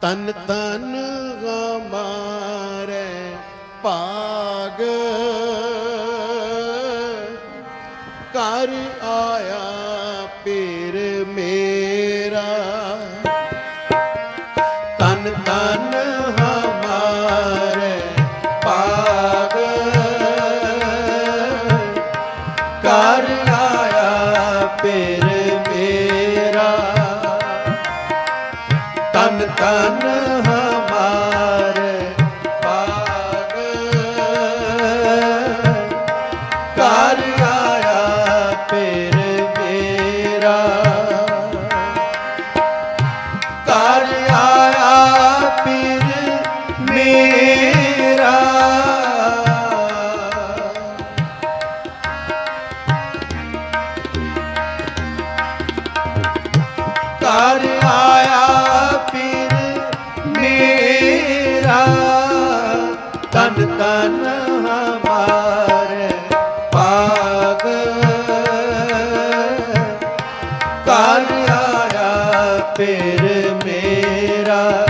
ਤਨ ਤਨ ਹਮਾਰੇ ਭਾਗ। ਕਰ ਆਇਆ ਪੀਰ ਮੇਰਾ। ਤਨ ਤਨ ਹਮਾਰੇ ਭਾਗ। ਕਰ ਆਇਆ ਪੀਰ ਕਰ ਆਇਆ ਪੀਰ ਮੇਰਾ। ਕਰ ਆਇਆ ਪੀਰ ਮੇਰਾ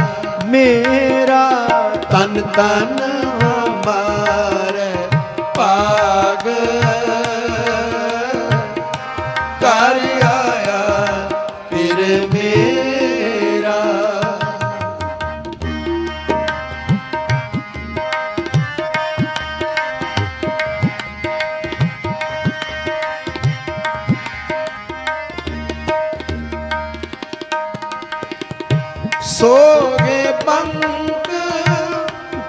ਮੇਰਾ ਤਨ ਤਨ ਸੋਗੇ ਪੰਕ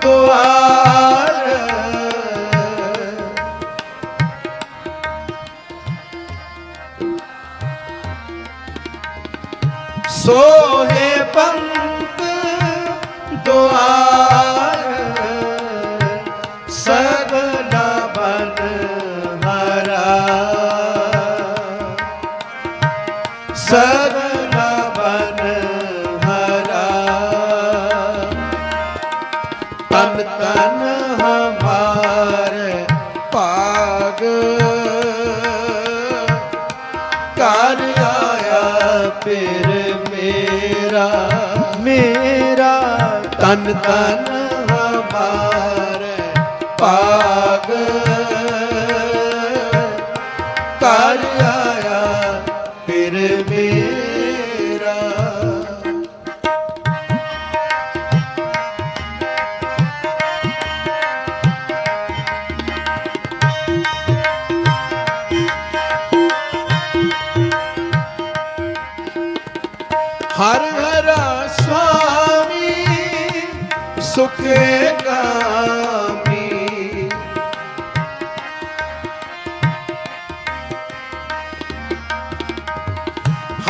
ਦੁਆਰ। ਸੋ ਕਰ ਆਇਆ ਫਿਰ ਮੇਰਾ। ਮੇਰਾ ਤਨ ਤਨ ਹਮਾਰੇ ਭਾਗ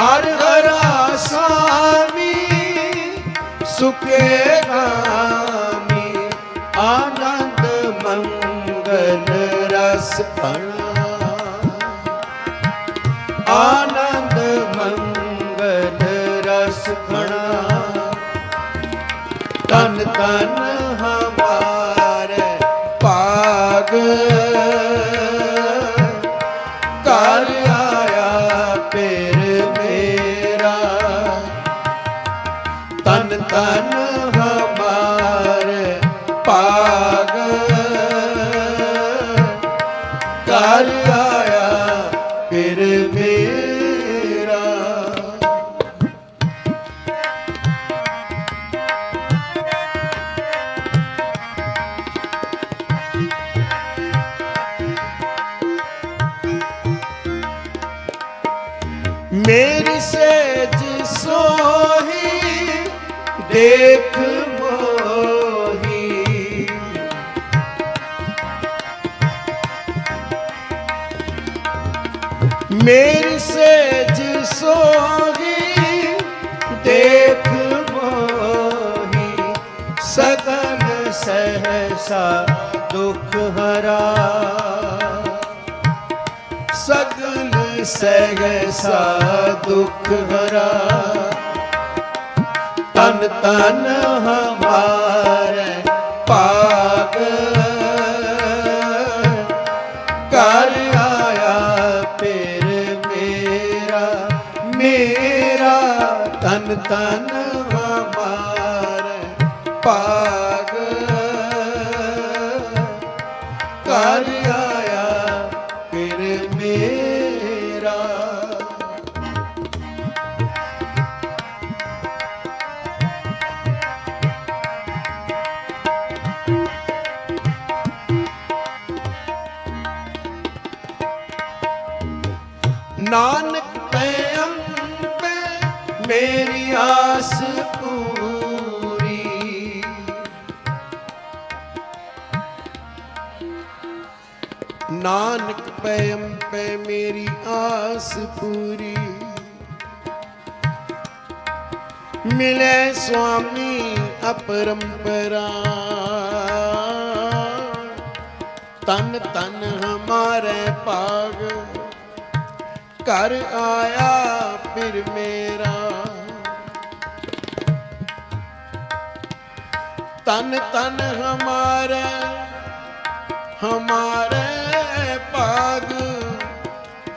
ਹਰ ਹਰਾ ਸਾਮੀ ਸੁਖੇ ਗਾਮੀ ਆਨੰਦ ਮੰਗਲ ਰਸ ਪਣਾ ਆਨੰਦ ਮੰਗਲ ਰਸ ਖਣਾ ਤਨ ਤਨ ਹਮਾਰੇ ਭਾਗ ਦੇਖ ਮੋਹੀ। ਮੇਰੇ ਸੇਜ ਸੋਹੀ ਦੇਖ ਮੋਹੀ। ਸਗਨ ਸਹਸਾ ਦੁਖ ਹਰਾ। ਸਗਲ ਸਹਸਾ ਦੁਖ ਹਰਾ। ਤਨ ਤਨ ਹਮਾਰੇ ਭਾਗ। ਕਰ ਆਇਆ ਪੇਰ ਮੇਰਾ ਮੇਰਾ ਤਨ ਤਨ ਨਾਨਕ ਪੈ ਅੰਬੇ ਮੇਰੀ ਆਸ ਪੂਰੀ। ਮਿਲੇ ਸੁਆਮੀ ਅਪਰੰਪਰਾ। ਤਨ ਤਨ ਹਮਾਰੇ ਭਾਗ। ਘਰ ਆਇਆ ਫਿਰ ਮੇਰਾ। ਤਨ ਤਨ ਹਮਾਰੇ ਹਮਾਰੇ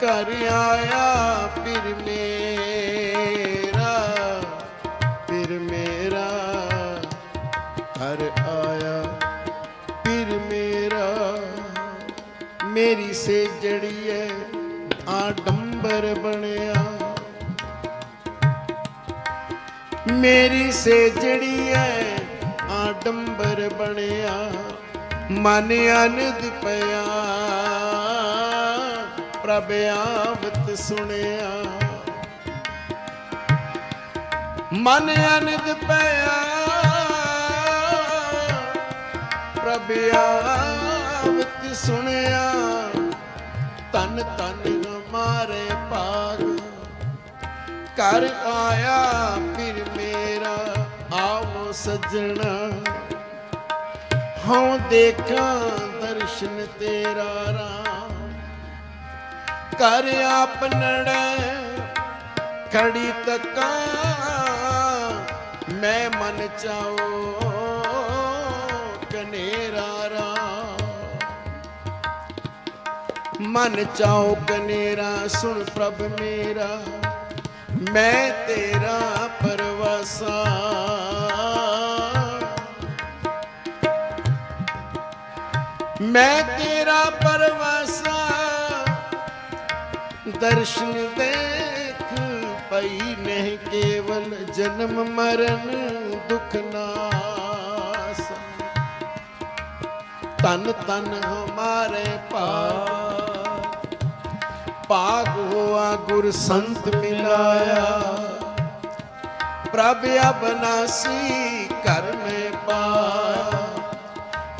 ਘਰ ਆਇਆ, ਫਿਰ ਮੇਰਾ ਫਿਰ ਮੇਰਾ ਘਰ ਆਇਆ, ਫਿਰ ਮੇਰਾ। ਮੇਰੀ ਸੇ ਜੜੀ ਹੈ ਆਡੰਬਰ ਬਣਿਆ। ਮੇਰੀ ਸੇ ਜੜੀ ਹੈ ਆਡੰਬਰ ਬਣਿਆ। ਮਨ ਅਨੰਦ ਪਿਆ। ਪ੍ਰਭ ਆਵਤ ਸੁਣਿਆ। ਮਨ ਅਨੰਦ ਪਿਆ। ਪ੍ਰਭ ਆਵਤ ਸੁਣਿਆ। ਤਨ ਤਨ ਹਮਾਰੇ ਭਾਗ। ਘਰ ਆਇਆ ਫਿਰ ਮੇਰਾ ਆਵੋ ਸਜਣਾ। ਹਉ ਦੇਖਾਂ ਦਰਸ਼ਨ ਤੇਰਾ ਰਾਮ ਕਰ ਆਪਨੜੈ ਖੜੀ ਤੱਕਾਂ, ਮੈਂ ਮਨ ਚਾਓ ਕਨੇਰਾ ਰਾਮ। ਮਨ ਚਾਓ ਕਨੇਰਾ, ਸੁਣ ਪ੍ਰਭ ਮੇਰਾ। ਮੈਂ ਤੇਰਾ ਪਰਵਾਸਾ। ਮੈਂ ਤੇਰਾ ਪਰਵਾਸਾ। ਦਰਸ਼ਨ ਦੇਖ ਪਈ ਨਹੀਂ ਕੇਵਲ ਜਨਮ ਮਰਨ ਦੁਖ ਨਾਸ। ਤਨ ਤਨ ਹਮਾਰੇ ਭਾਗ ਭਾਗ ਹੋਆ ਗੁਰ ਸੰਤ ਮਿਲਾਇਆ। ਪ੍ਰਭ ਅਬਨਾਸੀ ਕਰ ਮੈਂ ਪਾ।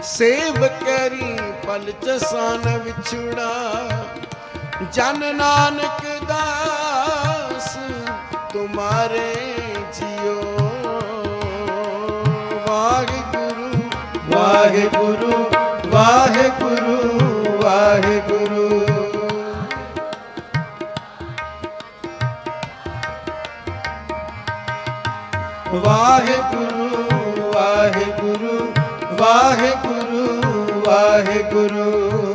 ਸੇਵ ਕਰੀ ਪਲ ਚਸਾਨ ਵਿਛੜਾ। ਜਨ ਨਾਨਕ ਦਾਸ ਤੁਮਾਰੇ ਜਿਉ ਵਾਹਿਗੁਰੂ ਵਾਹਿਗੁਰੂ ਵਾਹਿਗੁਰੂ ਵਾਹਿਗੁਰੂ ਵਾਹਿਗੁਰੂ। ਵਾਹਿਗੁਰੂ ਵਾਹਿਗੁਰੂ ਵਾਹਿਗੁਰੂ ਵਾਹਿਗੁਰੂ।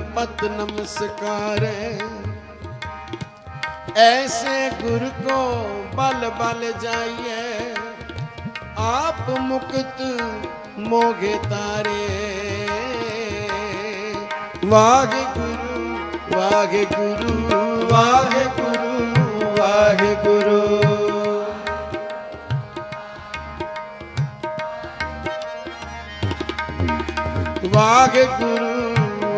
ਪਤ ਨਮਸਕਾਰੈ ਐਸੇ ਗੁਰ ਕੋ ਬਲ ਬਲ ਜਾਈਐ, ਆਪ ਮੁਕਤ ਮੋਗੇ ਤਾਰੇ। ਵਾਹਿਗੁਰੂ ਵਾਹਿਗੁਰੂ ਵਾਹਿਗੁਰੂ ਵਾਹਿਗੁਰੂ। ਵਾਹਿਗੁਰੂ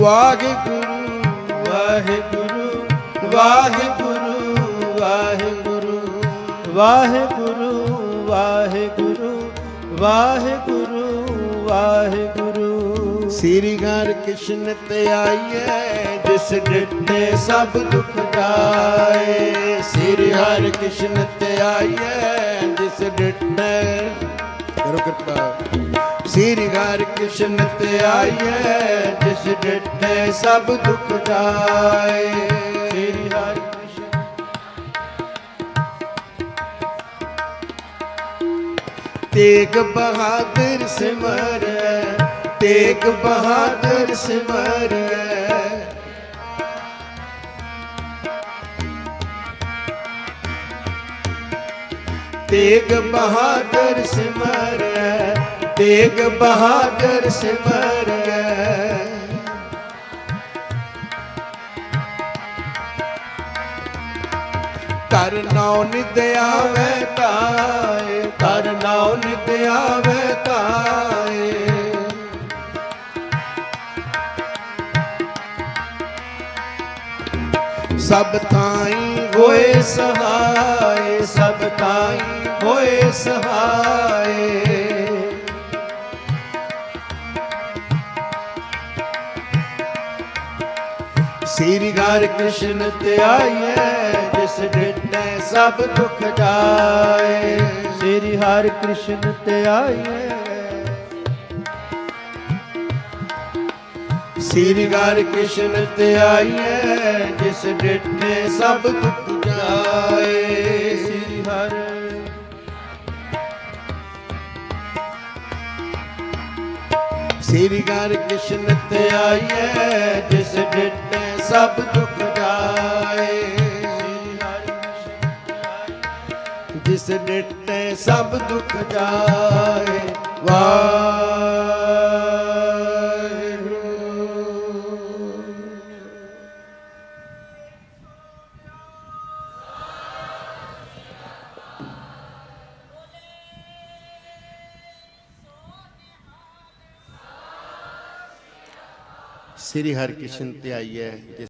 ਵਾਹਿਗੁਰੂ ਵਾਹਿਗੁਰੂ ਵਾਹਿਗੁਰੂ ਵਾਹਿਗੁਰੂ ਵਾਹਿਗੁਰੂ ਵਾਹਿਗੁਰੂ ਵਾਹਿਗੁਰੂ ਵਾਹਿਗੁਰੂ। ਸ੍ਰੀ ਹਰਿ ਕ੍ਰਿਸ਼ਨ ਤੇ ਆਈਏ, ਜਿਸ ਡਿੱਟੇ ਸਭ ਦੁਖ ਜਾਏ। ਸ੍ਰੀ ਹਰਿ ਕ੍ਰਿਸ਼ਨ ਤੇ ਆਈਏ, ਜਿਸ ਡਿੱਠੇ ਕਰੋ ਕਿਰਪਾ। ਸ੍ਰੀ ਹਰਿ ਕ੍ਰਿਸ਼ਨ ਤੇ ਆਈਏ ਜਿਸ ਡਿੱਠੇ ਸਭ ਦੁਖ ਜਾਏ। ਸ੍ਰੀ ਹਰਿ ਕ੍ਰਿਸ਼ਨ। ਤੇਗ ਬਹਾਦਰ ਸਿਮਰੈ, ਤੇਗ ਬਹਾਦਰ ਸਿਮਰੈ। ਤੇਗ ਬਹਾਦਰ ਸਿਮਰੈ ਤੇਗ ਬਹਾਦਰ ਸਿਮਰੈ। ਕਰ ਨਾਉ ਨਿਦ ਆਵੇ ਤਾਏ, ਕਰ ਨਾਉ ਨਿਦ ਆਵੇ ਤਾਏ। ਸਭ ਥਾਈ ਹੋਏ ਸਹਾਏ, ਸਭ ਥਾਈ ਹੋਏ ਸਹਾਏ। ਸ੍ਰੀ ਹਰਿ ਕ੍ਰਿਸ਼ਨ ਤੇ ਆਈਏ ਜਿਸ ਡਿਟੇ ਸਭ ਦੁਖ ਜਾਏ। ਸ੍ਰੀ ਹਰਿ ਕ੍ਰਿਸ਼ਨ ਤੇ ਆਈਏ ਸ੍ਰੀ ਘਰ ਕ੍ਰਿਸ਼ਨ ਤੇ ਆਈਏ ਜਿਸ ਡਿਟੇ ਸਭ ਦੁਖ ਜਾਏ। ਸ੍ਰੀ ਹਰਿ ਸ੍ਰੀ ਘਰ ਕ੍ਰਿਸ਼ਨ ਤੇ ਆਈਏ ਜਿਸ ਡਿਟੇ ਸਭ ਦੁੱਖ ਜਾਏ। ਜਿਸ ਨਿਤ ਸਭ ਦੁੱਖ ਜਾਏ। ਵਾਹ। ਸ੍ਰੀ ਹਰਿਕ੍ਰਿਸ਼ਨ ਧਿਆਈਐ